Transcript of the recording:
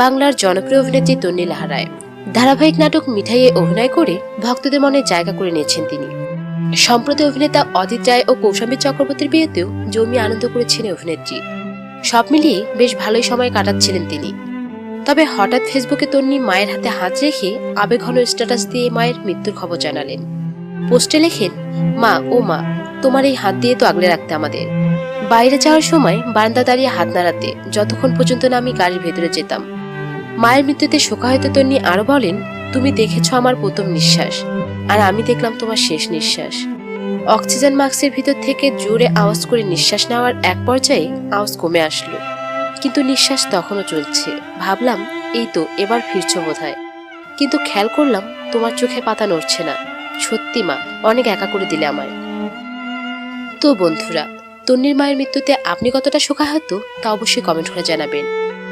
বাংলার জনপ্রিয় অভিনেত্রী তন্নি লাহারায় ধারাবাহিক নাটক মিঠাইয়ে অভিনয় করে ভক্তদের মনে জায়গা করে নিয়েছেন তিনি। সম্প্রতি অভিনেতা অদিত রায় ও কৌশাম্বী চক্রবর্তীর বিয়েতেও জমি আনন্দ করেছেন অভিনেত্রী। সব মিলিয়ে বেশ ভালোই সময় কাটাচ্ছিলেন তিনি। তবে হঠাৎ ফেসবুকে তন্নি মায়ের হাতে হাত রেখে আবেঘন স্ট্যাটাস দিয়ে মায়ের মৃত্যুর খবর জানালেন। পোস্টে লেখেন, মা, ও মা, তোমার এই হাত দিয়ে তো আগলে রাখতে আমাদের। বাইরে যাওয়ার সময় বারান্দা দাঁড়িয়ে হাত নাড়াতে, যতক্ষণ পর্যন্ত না আমি গাড়ির ভেতরে যেতাম। মায়ের মৃত্যুতে শোকাহত তন্নি আরও বলেন, তুমি দেখেছ আমার প্রথম নিঃশ্বাস, আর আমি দেখলাম তোমার শেষ নিঃশ্বাস। অক্সিজেন মাস্কের ভিতর থেকে জোরে আওয়াজ করে নিঃশ্বাস নেওয়ার এক পর্যায়ে আওয়াজ কমে আসলো। কিন্তু নিঃশ্বাস তখনও চলছে। ভাবলাম, এই তো, এবার ফিরছ বোধহয়। কিন্তু খেয়াল করলাম, তোমার চোখে পাতা নড়ছে না। সত্যি মা, অনেক একা করে দিলে আমায়। তো বন্ধুরা, তন্নির মায়ের মৃত্যুতে আপনি কতটা শোকাহত তা অবশ্যই কমেন্ট করে জানাবেন।